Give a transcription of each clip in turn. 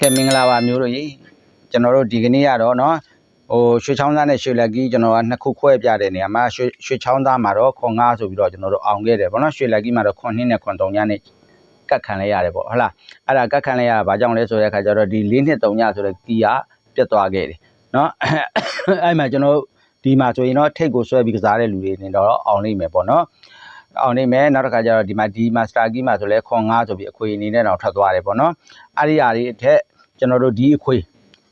ကဲမင်္ဂလာပါမျိုးတို့ရေကျွန်တော်တို့ဒီကနေ့ကတော့เนาะဟိုရွှေချောင်းသားနဲ့ရွှေလက်ကြီးကျွန်တော်ကနှစ်ခုခွဲပြတဲ့နေရာမှာရွှေရွှေချောင်းသားမှာတော့ခွန်ငါဆိုပြီးတော့ကျွန်တော်တို့အောင်ခဲ့တယ်ဗောနော်ရွှေလက်ကြီးမှာတော့ခွန်နှစ်နဲ့ခွန်သုံးညနဲ့ကတ်ခံလိုက်ရတယ်ဗောဟုတ်လားအဲ့ဒါကတ်ခံလိုက်ရတာဘာကြောင့်လဲဆိုတဲ့အခါကျတော့ဒီလေးနှစ်သုံးညဆိုတဲ့ကီးကပြတ်သွားခဲ့တယ်เนาะအဲ့မှာကျွန်တော်တို့ဒီမှာဆိုရင်တော့ထိတ်ကိုဆွဲပြီးကစားတဲ့လူတွေနေတော့အောင်လိမ့်မယ်ပေါ့နော် အောင်နေမယ်နောက်တစ်ခါကျတော့ဒီမှာဒီမာစတာကီးမှာဆိုလဲခွန်ငါဆိုပြီးအခွေအနေနဲ့တော့ထွက်သွားတယ်ပေါ့နော်အဲ့ဒီအရာတွေအထက်ကျွန်တော်တို့ဒီအခွေ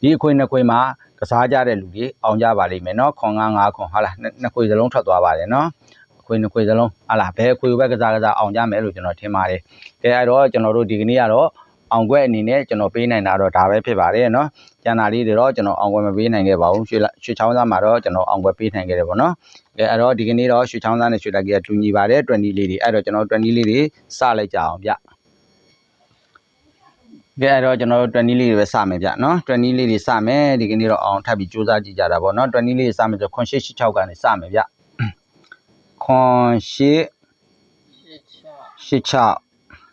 ဒီအခွေနှစ်ခွေမှာကစားကြတဲ့လူတွေအောင်ကြပါလိမ့်မယ်နော်ခွန်ငါငါခွန်ဟာလားနှစ်နှစ်ခွေစလုံးထွက်သွားပါတယ်နော်အခွေနှစ်ခွေစလုံးဟာလားဘယ်အခွေကိုပဲကစားကစားအောင်ကြမယ်လို့ကျွန်တော်ထင်ပါတယ်ကဲအဲ့တော့ကျွန်တော်တို့ဒီကနေ့ကတော့ အောင်ခွက်အနေနဲ့ကျွန်တော်ပေးနိုင်တာတော့ဒါပဲဖြစ်ပါတယ်เนาะကျန်တာလေးတွေတော့ကျွန်တော်အောင်ခွက်မပေးနိုင်ခဲ့ပါဘူးရွှေရွှေချောင်းသားမှာတော့ကျွန်တော်အောင်ခွက်ပေးနိုင်ခဲ့တယ်ပေါ့နော်အဲအဲ့တော့ဒီကနေ့တော့ရွှေချောင်းသားနဲ့ရွှေတက်ကြီးကတူညီပါတယ်20လေးတွေအဲ့တော့ကျွန်တော်20လေးတွေစလိုက်ကြအောင်ဗျကဲအဲ့တော့ကျွန်တော်တို့20လေးတွေပဲစမယ်ဗျနော်20လေးတွေစမယ်ဒီကနေ့တော့အောင်ထပ်ပြီးစူးစမ်းကြည့်ကြတာပေါ့နော်20လေးတွေစမယ်ဆိုခွန်8 6ကနေစမယ်ဗျခွန်8 ရှစ်ချ 8 6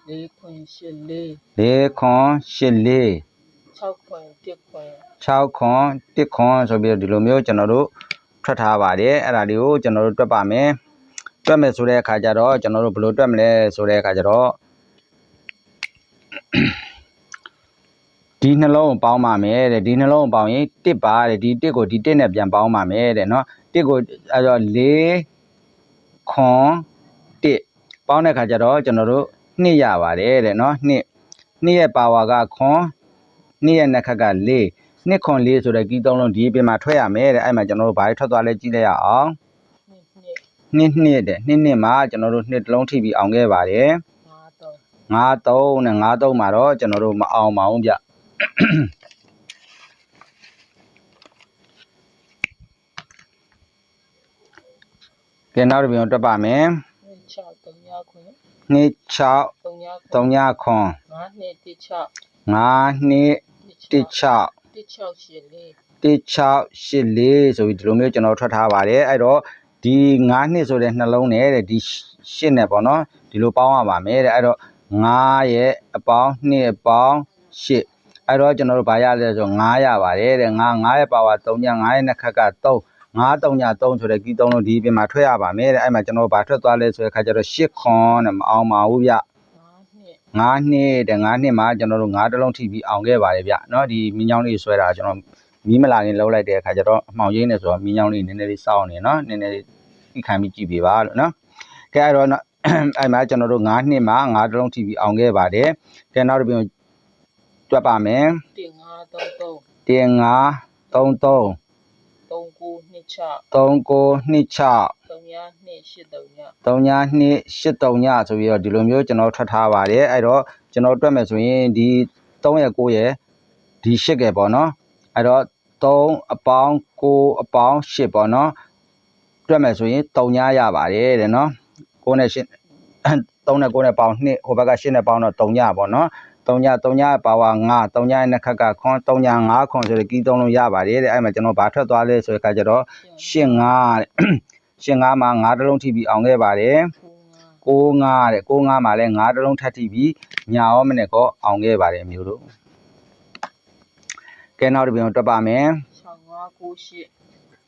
လေးခွင်ရှစ်လေး 4ခွန်8 4 6ခွင်တစ်ခွင် 6ခွန်1ခွန်ဆိုပြီးတော့ဒီလိုမျိုးကျွန်တော်တို့ထွက်ထားပါတယ်အဲ့ဒါလေးကိုကျွန်တော်တို့တွက်ပါမယ်တွက်မယ်ဆိုတဲ့အခါကျတော့ကျွန်တော်တို့ဘယ်လိုတွက်မလဲဆိုတဲ့အခါကျတော့ဒီနှလုံးကိုပေါင်းပါမယ်တဲ့ဒီနှလုံးကိုပေါင်းရင်1ပါတဲ့ဒီ1ကိုဒီ1နဲ့ပြန်ပေါင်းပါမယ်တဲ့เนาะ1ကိုအဲ့တော့4ခွန်1ပေါင်းတဲ့အခါကျတော့ကျွန်တော်တို့ 2ရပါတယ်တဲ့နော်2 2ရဲ့ပါဝါကခွန်2ရဲ့နှက်ခက်က4 2ခွန်4ဆိုတော့ကီးသုံးလုံးဒီပြင်မှာထွက်ရမယ်တဲ့အဲ့မှာကျွန်တော်တို့ဘာတွေထွက်သွားလဲကြည့်လိုက်ရအောင်နှစ်နှစ်တဲ့နှစ်နှစ်မှာကျွန်တော်တို့နှစ်တလုံးထိပြီးအောင်ခဲ့ပါတယ်53 53နဲ့53မှာတော့ကျွန်တော်တို့မအောင်ပါဘူးဗျကဲနောက်တစ်ပြန်တွက်ပါမယ်6 3 9 ခွင်3ညခွန်ငါနှစ်တစ်ချ5နှစ်တစ်ချ16တစ်ချရှစ်လေး1684ဆိုပြီးဒီလိုမျိုးကျွန်တော်ထွက်ထားပါတယ်အဲ့တော့ဒီ9နှစ်ဆိုတဲ့နှလုံးနဲ့တဲ့ဒီ8နဲ့ပေါ့နော်ဒီလိုပေါင်းရပါမယ်တဲ့အဲ့တော့9ရဲ့အပေါင်း2အပေါင်း8အဲ့တော့ကျွန်တော်တို့ဘာရလဲဆို9ရပါတယ်တဲ့9 9ရဲ့ပါဝါ3ည9ရဲ့နှစ်ခက်က3 9 3ည3ဆိုတဲ့ကီး3လုံးဒီအပြင်မှာထွက်ရပါမယ်တဲ့အဲ့မှာကျွန်တော်တို့ဘာထွက်သွားလဲဆိုတဲ့အခါကျတော့8ခွန်တဲ့မအောင်ပါဘူးဗျ ငါနှစ် 9နှစ်တဲ့9နှစ်မှာကျွန်တော်တို့9တလုံးထိပြီးအောင်ခဲ့ပါတယ်ဗျเนาะဒီမင်းချောင်းလေးဆွဲတာကျွန်တော်မီးမလာခင်လှုပ်လိုက်တဲ့အခါကျတော့အမှောင်ရင်းနေဆိုတော့မင်းချောင်းလေးနည်းနည်းလေးစောင်းနေเนาะနည်းနည်းလေးသိခံပြီးကြည့်ပေးပါလို့เนาะကဲအဲ့တော့အဲ့မှာကျွန်တော်တို့9နှစ်မှာ9တလုံးထိပြီးအောင်ခဲ့ပါတယ်ကဲနောက်တစ်ပြန်တွက်ပါမယ် တင် ငါသုံးသုံးတင်5 33သုံးကိုနှစ်ချ39နှစ်6သုံးညနှစ်ရှစ်သုံးည3ည2 8 3ညဆိုပြီးတော့ဒီလိုမျိုးကျွန်တော်ထွက်ထားပါတယ်အဲ့တော့ကျွန်တော်တွက်မယ်ဆိုရင်ဒီ3ရဲ့9ရဲ့ဒီ8ကယ်ပေါ့နော်အဲ့တော့3အပေါင်း9အပေါင်း8ပေါ့နော်တွက်မယ်ဆိုရင်3ညရပါတယ်တဲ့နော်9နဲ့8 3နဲ့9နဲ့ပေါင်း2ဟိုဘက်က8နဲ့ပေါင်းတော့3ညပေါ့နော် 3ည3ညပါဝါ9 3ညရဲ့နှစ်ခက်ကခွန်3ည9ခွန်ဆိုတော့ကီးသုံးလုံးရပါတယ်တဲ့အဲ့မှာကျွန်တော်ဘာထွက်သွားလဲဆိုတဲ့အခါကျတော့ရှင်း9တဲ့ရှင်း9မှာ9တလုံးထိပြီးအောင်ခဲ့ပါတယ်65တဲ့65မှာလည်း9တလုံးထပ်ထိပြီးညာရောမနဲ့ကောအောင်ခဲ့ပါတယ်မျိုးတို့ကဲနောက်တစ်ပြန်တွက်ပါမယ်6598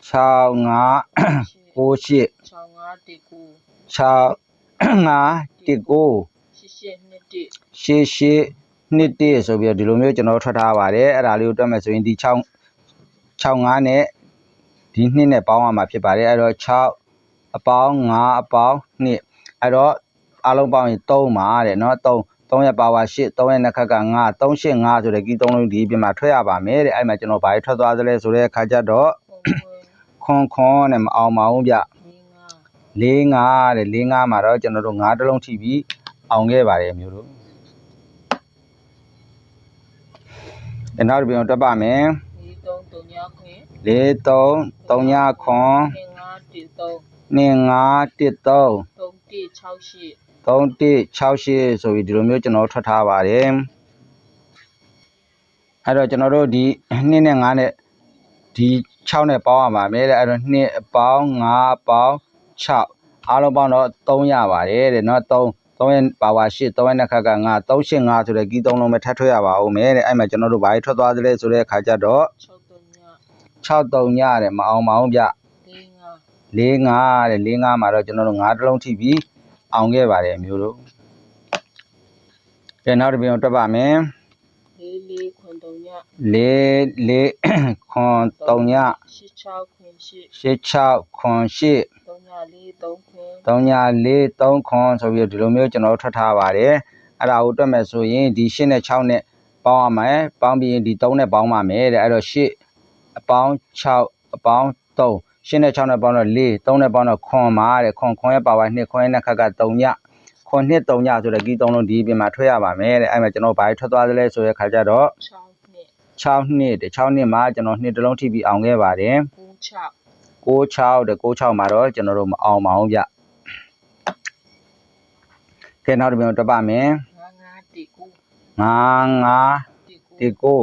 6598 6519 6519 8821 နှစ်တစ် ရှေ့ရှေ့နှစ်တည်းဆိုပြီးတော့ဒီလိုမျိုးကျွန်တော်ထွက်ထားပါတယ်အဲ့ဒါလေးကိုတွက်မယ်ဆိုရင်ဒီ6 65နဲ့ဒီနှစ်နဲ့ပေါင်းရမှာဖြစ်ပါတယ်အဲ့တော့6အပေါင်း5အပေါင်း2အဲ့တော့အလုံးပေါင်းရင်3ပါတဲ့เนาะ3 3ရဲ့ပါဝါ8 3ရဲ့နှစ်ခက်က9 3 8 5ဆိုတဲ့ကီး3လုံးဒီပြင်မှာထွက်ရပါမယ်တဲ့အဲ့မှာကျွန်တော်ဘာတွေထွက်သွားသလဲဆိုတဲ့အခါကျတော့ ခွန်ခွင် ခွန်ခွန်နဲ့မအောင်ပါဘူးဗျ လေးငါ 4 5တဲ့4 5မှာတော့ကျွန်တော်တို့9တလုံးထိပြီးအောင်ခဲ့ပါတယ်မျိုးတို့ ။နောက်တစ်ပြန်တွက်ပါမယ်။လေးသုံးသုံးညခွန်နှစ်ငါတစ်သုံးသုံးတစ်6ရှစ်ဆိုပြီးဒီလိုမျိုးကျွန်တော်ထွက်ထားပါတယ်။အဲ့တော့ကျွန်တော်တို့ဒီနှစ်နဲ့ငါနဲ့ဒီ6နဲ့ပေါင်းရပါမယ်တဲ့အဲ့တော့နှစ်ပေါင်း9ပေါင်း6အားလုံးပေါင်းတော့3ရပါတယ်တဲ့နော်3 3ရဲ့ပါဝါ8 3ရဲ့နှစ်ခါက9 385ဆိုတဲ့ကီးသုံးလုံးပဲထပ်ထွက်ရပါဦးမယ်တဲ့အဲ့မှာကျွန်တော်တို့ဘာကြီးထွက်သွားသလဲဆိုတဲ့အခါကျတော့6တုံည6 3ညတဲ့မအောင်မအောင်ဗျ4 5 4 5တဲ့4 5မှာတော့ကျွန်တော်တို့9တစ်လုံးထိပြီးအောင်ခဲ့ပါတယ်အမျိုးတို့ကဲနောက်တစ်ပြန်တွက်ပါမယ်4 4ခွန်တုံည4 4ခွန်3ည6 6ခွန်8 8 6ခွန်8တုံည4 3ခွန်3ည 4 3ခွန်ဆိုပြီးတော့ဒီလိုမျိုးကျွန်တော်တို့ထွက်ထားပါတယ်အဲ့ဒါကိုတွက်မယ်ဆိုရင်ဒီ8နဲ့6နဲ့ပေါင်းရမယ်ပေါင်းပြီးရင်ဒီ3နဲ့ပေါင်းပါမယ်တဲ့အဲ့တော့8အပေါင်း6အပေါင်း3 8နဲ့6နဲ့ပေါင်းတော့4 3နဲ့ပေါင်းတော့ခွန်ပါတဲ့ခွန်ခွန်ရဲ့ပါဝါ2ခွန်ရဲ့နှစ်ခါက3ညခွန်2 3ညဆိုတဲ့ကီး3လုံးဒီအပြင်မှာထွက်ရပါမယ်တဲ့အဲ့မှာကျွန်တော်ဘာထွက်သွားသလဲဆိုတဲ့ခါကျတော့6နှစ်6နှစ်တဲ့6နှစ်မှာကျွန်တော်2တစ်လုံးထိပြီးအောင်ခဲ့ပါတယ်9 6 66တဲ့66မှာတော့ကျွန်တော်တို့မအောင်ပါဘူးဗျကဲနောက်တစ်ပြန်တွက်ပါမယ်5 5တိကူ9 5တိကူ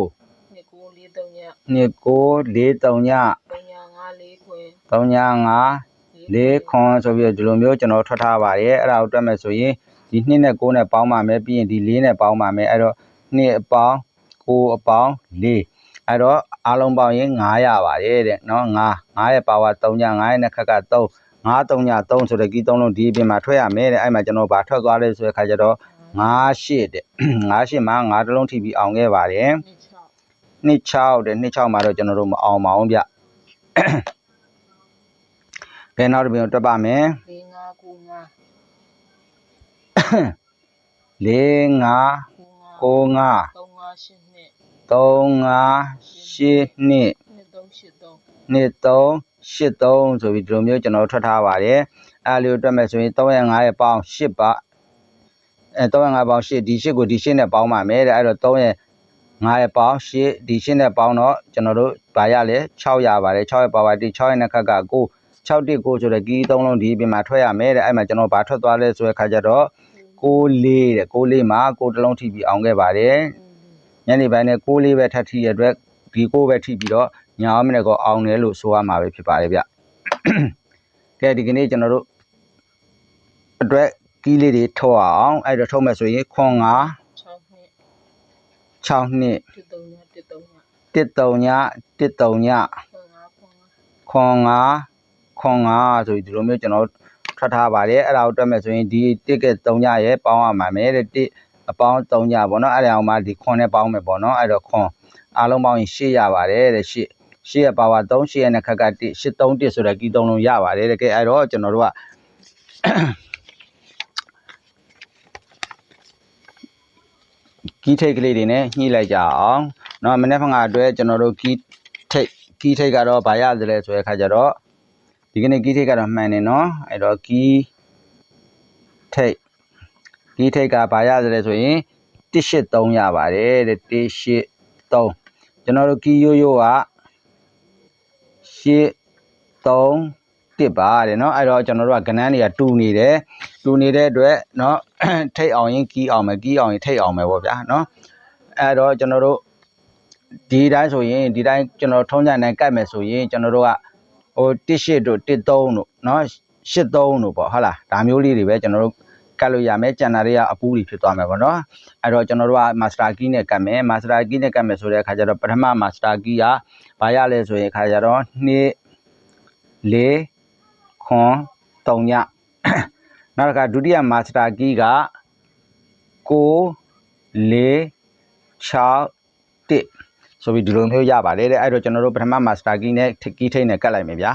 19နှစ်ကို4တုံည29 4 3ညတုံည5 4ခွန်3ည5 4ခွန်ဆိုပြီးတော့ဒီလိုမျိုးကျွန်တော်ထွက်ထားပါတယ်အဲ့ဒါကိုတွက်မယ်ဆိုရင်ဒီ2နဲ့9နဲ့ပေါင်းပါမယ်ပြီးရင်ဒီ4နဲ့ပေါင်းပါမယ်အဲ့တော့2အပေါင်း9အပေါင်း4 အဲ့တော့အားလုံးပေါင်းရင်9ရပါတယ်တဲ့နော်9 9ရဲ့ပါဝါ3ည9ရဲ့နှစ်ခက်က3 9 3ည3ဆိုတဲ့ကီး3လုံးဒီအပြင်မှာထွက်ရမယ်တဲ့အဲ့မှာကျွန်တော်ဗာထွက်သွားလဲဆိုတဲ့ခါကျတော့9 8တဲ့9 8မှာ9တစ်လုံးထိပြီးအောင်ခဲ့ပါတယ်နှစ်6 2 6တဲ့2 6မှာတော့ကျွန်တော်တို့မအောင်ပါအောင်ဗျကဲနောက်တစ်ပြန်တွက်ပါမယ်4 5 9 4 5 9 3 5 8 9 9 3 5 8နှစ်နှစ်နှစ်3 8 3 2 3 8 3ဆိုပြီးဒီလိုမျိုးကျွန်တော်ထွက်ထားပါတယ်အဲ့လိုတွက်မယ်ဆိုရင်3ရဲ့5ရဲ့ပေါင်း8ပါအဲ3ရဲ့5ပေါင်း8ဒီ8ကိုဒီ8နဲ့ပေါင်းပါမယ်တဲ့အဲ့တော့3ရဲ့9ရဲ့ပေါင်း8ဒီ8နဲ့ပေါင်းတော့ကျွန်တော်တို့ဗာရလဲ6ရပါတယ်6ရဲ့ပါဝါတိ6ရဲ့နှစ်ခက်က9 6တိ9ဆိုတဲ့ကီး3လုံးဒီပြင်မှာထွက်ရမယ်တဲ့အဲ့မှာကျွန်တော်ဗာထွက်သွားလဲဆိုတဲ့ခါကျတော့6လေးတဲ့6လေးမှာ6တစ်လုံးထိပြီးအောင်ခဲ့ပါတယ် ညနေပိုင်းနဲ့6လေးပဲထပ်ထိရတဲ့အတွက်ဒီ6ပဲထိပြီးတော့ညာမနေ့ကောအောင်တယ်လို့ဆိုရမှာပဲဖြစ်ပါတယ်ဗျကဲဒီကနေ့ကျွန်တော်တို့အတွက်ကီးလေးတွေထုတ်အောင်အဲ့တော့ထုတ်မယ်ဆိုရင်ခွန်9 6နှစ်6နှစ်1 3 1 3 1 3ည1 3ညခွန်5ခွန်5ခွန်9ခွန်9ဆိုပြီးဒီလိုမျိုးကျွန်တော်ထွက်ထားပါတယ်အဲ့ဒါကိုတွက်မယ်ဆိုရင်ဒီတစ်က3ညရဲ့ပေါင်းရမှာမယ်တဲ့တစ် အပေါင်း3ညပေါ့နော်အဲ့ဒါအောင်မှဒီခွန်နဲ့ပေါင်းမယ်ပေါ့နော်အဲ့တော့ခွန်အားလုံးပေါင်းရင်8ရပါတယ်တဲ့8 8ရဲ့ပါဝါ3 8ရဲ့နှစ်ခက်က1 8 3 1ဆိုတဲ့ကီး3လုံးရပါတယ်တဲ့ကဲအဲ့တော့ကျွန်တော်တို့ကကီးထိတ်ကလေးတွေနဲ့ညှိလိုက်ကြအောင်เนาะမနေ့ကငါအတွက်ကျွန်တော်တို့ကီးထိတ်ကီးထိတ်ကတော့ဗာရသလဲဆိုတဲ့အခါကျတော့ဒီကနေ့ကီးထိတ်ကတော့မှန်တယ်เนาะအဲ့တော့ကီးထိတ် ကီးထိတ်ကဗာရသလဲဆိုရင်183ရပါတယ်တဲ့183ကျွန်တော်တို့ကီးရိုးရိုးက8 3 1ပါတဲ့เนาะအဲ့တော့ကျွန်တော်တို့ကကဏန်းတွေကတူနေတယ်တူနေတဲ့အတွက်เนาะ ထိတ်အောင်ရင်ကီးအောင်မယ်ကီးအောင်ရင်ထိတ်အောင်မယ်ပေါ့ဗျာเนาะအဲ့တော့ကျွန်တော်တို့ဒီတိုင်းဆိုရင်ဒီတိုင်းကျွန်တော်ထုံးကြနိုင်ကတ်မယ်ဆိုရင်ကျွန်တော်တို့ကဟို18တို့13တို့เนาะ83တို့ပေါ့ဟုတ်လားဒါမျိုးလေးတွေပဲကျွန်တော်တို့ ကတ်လို့ရမယ်ကျန်တာတွေကအပူးတွေဖြစ်သွားမယ်ပေါ့နော်အဲ့တော့ကျွန်တော်တို့က master key နဲ့ကတ်မယ် master key နဲ့ကတ်မယ်ဆိုတဲ့အခါကျတော့ပထမ master key ကဘာရလဲဆိုရင်အခါကျတော့2 4ခွန်3ည နောက်တစ်ခါဒုတိယ master key က9 4 6 1ဆိုပြီးဒီလိုမျိုးရပါတယ်တဲ့အဲ့တော့ကျွန်တော်တို့ပထမ master key နဲ့ key ထိတ်နဲ့ကတ်လိုက်မယ်ဗျာ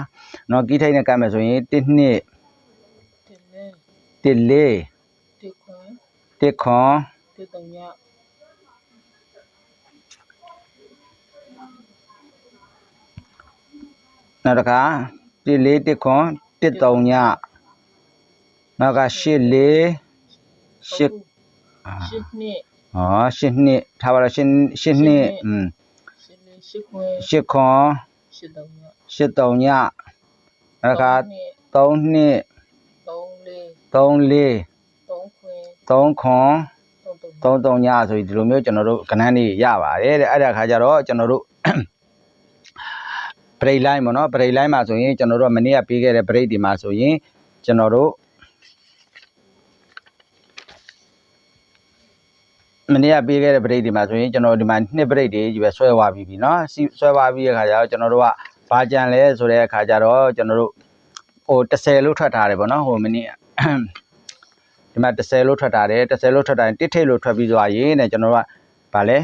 เนาะ key ထိတ်နဲ့ကတ်မယ်ဆိုရင်1 2 1နှစ်1 4 1ခွန်1ခွန်1တုံညနောက်တစ်ခါ1 4 1ခွန်1 3ညနောက်က8 4 8 8နှစ်ဟော8နှစ်ထားပါတော့8 8နှစ်อืม8ခွန်8ခွန်8တုံည8 3ညနောက်တစ်ခါနှစ်3နှစ် 3 4 3 4 3ခွန် 3ခွန် 3တုံည 3 3ညဆိုပြီးဒီလိုမျိုးကျွန်တော်တို့ကဏ္ဍနေရပါတယ်တဲ့အဲ့ဒါခါကျတော့ကျွန်တော်တို့ ဘရိတ်လိုင်းပေါ့နော်ဘရိတ်လိုင်းမှာဆိုရင်ကျွန်တော်တို့ကမနေ့ကပေးခဲ့တဲ့ဘရိတ်ဒီမှာဆိုရင်ကျွန်တော်တို့ မနေ့ကပေးခဲ့တဲ့ break တွေမှာဆိုရင်ကျွန်တော်ဒီမှာနှစ် break တွေကြီးပဲဆွဲသွားပြီးပြီเนาะစီဆွဲသွားပြီးတဲ့ခါကျတော့ကျွန်တော်တို့ကဘာကြံလဲဆိုတဲ့အခါကျတော့ကျွန်တော်တို့ဟို30လို့ထွက်ထားတယ်ဗောနော်ဟိုမနေ့က ဒီမှာ30လို့ထွက်ထားတယ်30လို့ထွက်ထားရင်တစ်ထိတ်လို့ထွက်ပြီးသွားရင်တဲ့ကျွန်တော်တို့ကဗာလဲ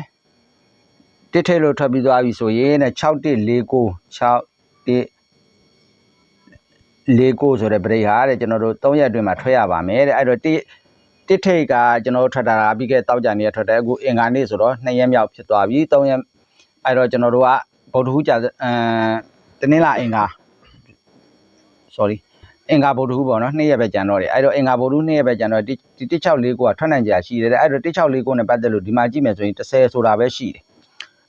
တစ်ထိတ်လို့ထွက်ပြီးသွားပြီဆိုရင်တဲ့6149 6လေးကိုဆိုတဲ့ break ဟာတဲ့ကျွန်တော်တို့3ရက်အတွင်းမှာထွက်ရပါမယ်တဲ့အဲ့တော့တိတစ်ထိတ်ကကျွန်တော်တို့ထွက်တာကပြီးခဲ့တောက်ကြနေရထွက်တယ်အခုအင်္ဂါနေ့ဆိုတော့2ရက်မြောက်ဖြစ်သွားပြီ3ရက်အဲ့တော့ကျွန်တော်တို့ကဗုဒ္ဓဟူးကြာအမ်တနင်္လာအင်္ဂါ sorry အင်္ဂါဗုဒ္ဓဟူးပေါ့နော်2ရက်ပဲကြံတော့တယ်အဲ့တော့အင်္ဂါဗုဒ္ဓဟူး2ရက်ပဲကြံတော့ဒီ164ကိုကထွက်နိုင်ကြရှိတယ်တဲ့အဲ့တော့164ကိုနဲ့ပတ်သက်လို့ဒီမှာကြည့်မယ်ဆိုရင်30ဆိုတာပဲရှိတယ်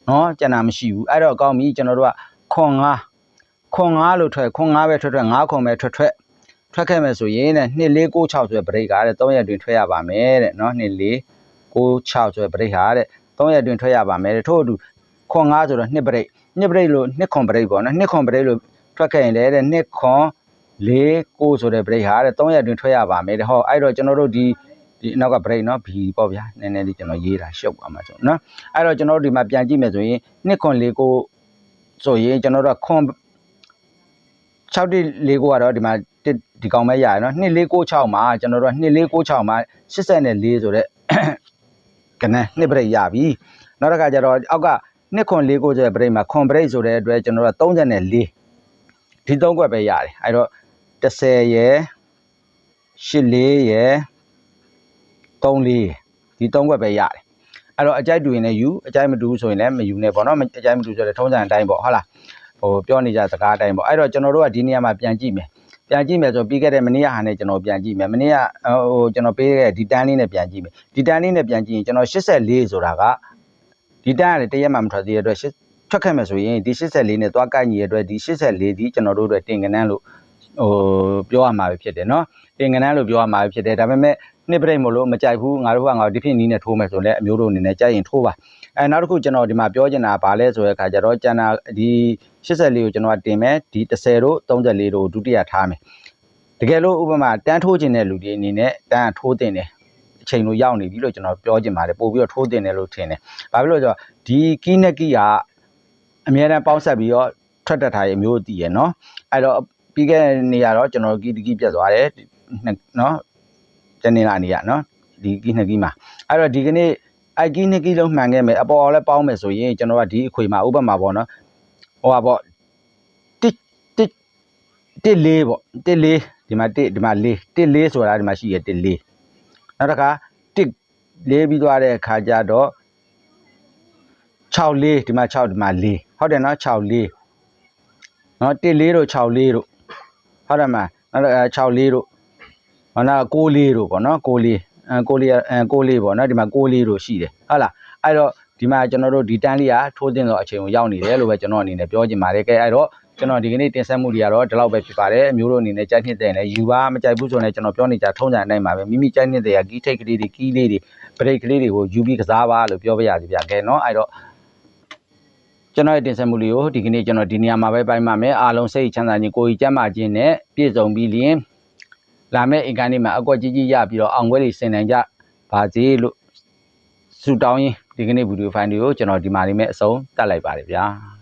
နော်ကျန်တာမရှိဘူးအဲ့တော့အကောင်းပြီကျွန်တော်တို့ကခွန်9ခွန်9လို့ထွက်ခွန်9ပဲထွက်ထွက်9ခွန်ပဲထွက်ထွက်ထွက်ခဲ့မယ်ဆိုရင်တဲ့2496ဆိုတဲ့ break ကတဲ့3ရက်တွင်ထွက်ရပါမယ်တဲ့နော်2496ဆိုတဲ့ break ဟာတဲ့3ရက်တွင်ထွက်ရပါမယ်တဲ့ထို့အတူခွန်9ဆိုတော့2 break 2 break လို့2ခွန် break ပေါ့နော်2ခွန် break လို့ထွက်ခဲ့ရင်လည်းတဲ့2ခွန် 4 9ဆိုတဲ့ break ဟာတဲ့3ရက်တွင်ထွက်ရပါမယ်တဲ့ဟောအဲ့တော့ကျွန်တော်တို့ဒီဒီနောက်က break เนาะ B ပေါ့ဗျာနည်းနည်းလေးကျွန်တော်ရေးတာရှုပ်ပါမှာဆိုเนาะအဲ့တော့ကျွန်တော်တို့ဒီမှာပြန်ကြည့်မယ်ဆိုရင်2ခွန်4 9ဆိုရင်ကျွန်တော်တို့ကခွန်6တိ4ကိုကတော့ဒီမှာတစ်ဒီကောင်ပဲရရနော်2496မှာကျွန်တော်တို့က2496မှာ84ဆိုတဲ့ ကနန်းနှစ်ပရိတ်ရပြီနောက်တစ်ခါကျတော့အောက်ကနှစ်ခွန်4ကိုဆိုတဲ့ပရိတ်မှာခွန်ပရိတ်ဆိုတဲ့အတွက်ကျွန်တော်တို့က34ဒီသုံးခွက်ပဲရတယ်အဲ့တော့ 10ရယ်84ရယ်34ရယ်ဒီသုံးခွက်ပဲရတယ်အဲ့တော့အကြိုက်တူရင်လည်းယူအကြိုက်မတူဆိုရင်လည်းမယူနဲ့ပေါ့နော်အကြိုက်မတူဆိုတဲ့ထုံးစံအတိုင်းပေါ့ဟုတ်လားဟိုပြောနေကြစကားအတိုင်းပေါ့အဲ့တော့ကျွန်တော်တို့ကဒီနေရာမှာပြန်ကြည့်မယ်ပြန်ကြည့်မယ်ဆိုပြီးခဲ့တဲ့မနေ့ကဟာနဲ့ကျွန်တော်ပြန်ကြည့်မယ်မနေ့ကဟိုကျွန်တော်ပေးခဲ့ဒီတန်းလေးနဲ့ပြန်ကြည့်မယ်ဒီတန်းလေးနဲ့ပြန်ကြည့်ရင်ကျွန်တော်84ဆိုတာကဒီတန်းကလည်းတရက်မှမထွက်သေးတဲ့အတွက်ထွက်ခဲ့မယ်ဆိုရင်ဒီ84နဲ့သွားကိုက်ညီတဲ့အတွက်ဒီ84ဒီကျွန်တော်တို့အတွက်တင်ကနန်းလို့ ဟိုပြောရမှာပဲဖြစ်တယ်เนาะတင်ကနန်းလို့ပြောရမှာပဲဖြစ်တယ်ဒါပေမဲ့နှစ်ပြိတ်မလို့မကြိုက်ဘူးငါတို့ကငါတို့ဒီဖြစ်နီးနဲ့ထိုးမယ်ဆိုလည်းအမျိုးတို့အနေနဲ့ကြိုက်ရင်ထိုးပါအဲနောက်တစ်ခုကျွန်တော်ဒီမှာပြောချင်တာဗာလဲဆိုတဲ့အခါကျတော့ကျန်တာဒီ84ကိုကျွန်တော်ကတင်မယ်ဒီ30တို့34တို့ဒုတိယထားမယ်တကယ်လို့ဥပမာတန်းထိုးခြင်းတဲ့လူတွေအနေနဲ့တန်းထိုးတင်တယ်အချိန်လိုရောက်နေပြီလို့ကျွန်တော်ပြောချင်ပါတယ်ပို့ပြီးတော့ထိုးတင်တယ်လို့ထင်တယ်ဘာဖြစ်လို့လဲဆိုတော့ဒီကီးနက်ကီးကအများအားပေါင်းဆက်ပြီးတော့ထွက်တက်ထားရဲ့အမျိုးတည်ရယ်နော်အဲ့တော့ ပြီးခဲ့တဲ့နေရာတော့ကျွန်တော်ကီးတကီးပြတ်သွားတယ်နော်တနေ့လာနေရနော်ဒီကီးနှစ်ကီးမှာအဲ့တော့ဒီကနေ့အိုက်ကီးနှစ်ကီးလုံးမှန်ခဲ့မယ်အပေါ်အောင်လည်းပေါင်းမယ်ဆိုရင်ကျွန်တော်ကဒီအခွေမှာဥပမာပေါ့နော်ဟိုပါပေါ့တစ်တစ်တစ်လေးပေါ့တစ်လေးဒီမှာတစ်ဒီမှာလေးတစ်လေးဆိုတာဒီမှာရှိရတစ်လေးနောက်တစ်ခါတစ်လေးပြီးသွားတဲ့အခါကျတော့6လေးဒီမှာ6ဒီမှာ4ဟုတ်တယ်နော်6လေးနော်တစ်လေးတို့6လေးတို့ ဟုတ်တယ်မနောက်တော့6လေးတို့ဟောနာ6လေးတို့ပေါ့နော်6လေးအဲ6လေးအဲ6လေးပေါ့နော်ဒီမှာ6လေးတို့ရှိတယ်ဟုတ်လားအဲ့တော့ဒီမှာကျွန်တော်တို့ဒီတန်းလေးကထိုးတင်တော့အချိန်ကိုရောက်နေတယ်လို့ပဲကျွန်တော်အနေနဲ့ပြောချင်ပါတယ်ကဲအဲ့တော့ကျွန်တော်ဒီကနေ့တင်ဆက်မှုတွေကတော့ဒီလောက်ပဲဖြစ်ပါတယ်အမျိုးတို့အနေနဲ့ကြိုက်နှစ်တဲ့လည်းယူပါမကြိုက်ဘူးဆိုရင်ကျွန်တော်ပြောနေကြထုံးစံအတိုင်းပါပဲမိမိကြိုက်နှစ်တဲ့ကကီးထိတ်ကလေးတွေကီးလေးတွေဘရိတ်ကလေးတွေကိုယူပြီးကစားပါလို့ပြောပြရစီဗျကဲနော်အဲ့တော့ ကျွန်တော်ရဲ့တင်ဆက်မှုလေးကိုဒီကနေ့ကျွန်တော်ဒီနေရာမှာပဲပိုင်းပါမယ်အားလုံးစိတ်ချမ်းသာခြင်းကိုယ်ကြီးကျန်းမာခြင်းနဲ့ပြည့်စုံပြီးလျင်လာမယ့်အင်္ဂါနေ့မှာအကွက်ကြီးကြီးရပြီးတော့အောင်ပွဲတွေဆင်နိုင်ကြပါစေလို့ဆုတောင်းရင်းဒီကနေ့ဗီဒီယိုဖိုင်တွေကိုကျွန်တော်ဒီမှာနေမဲ့အဆုံးတတ်လိုက်ပါတယ်ဗျာ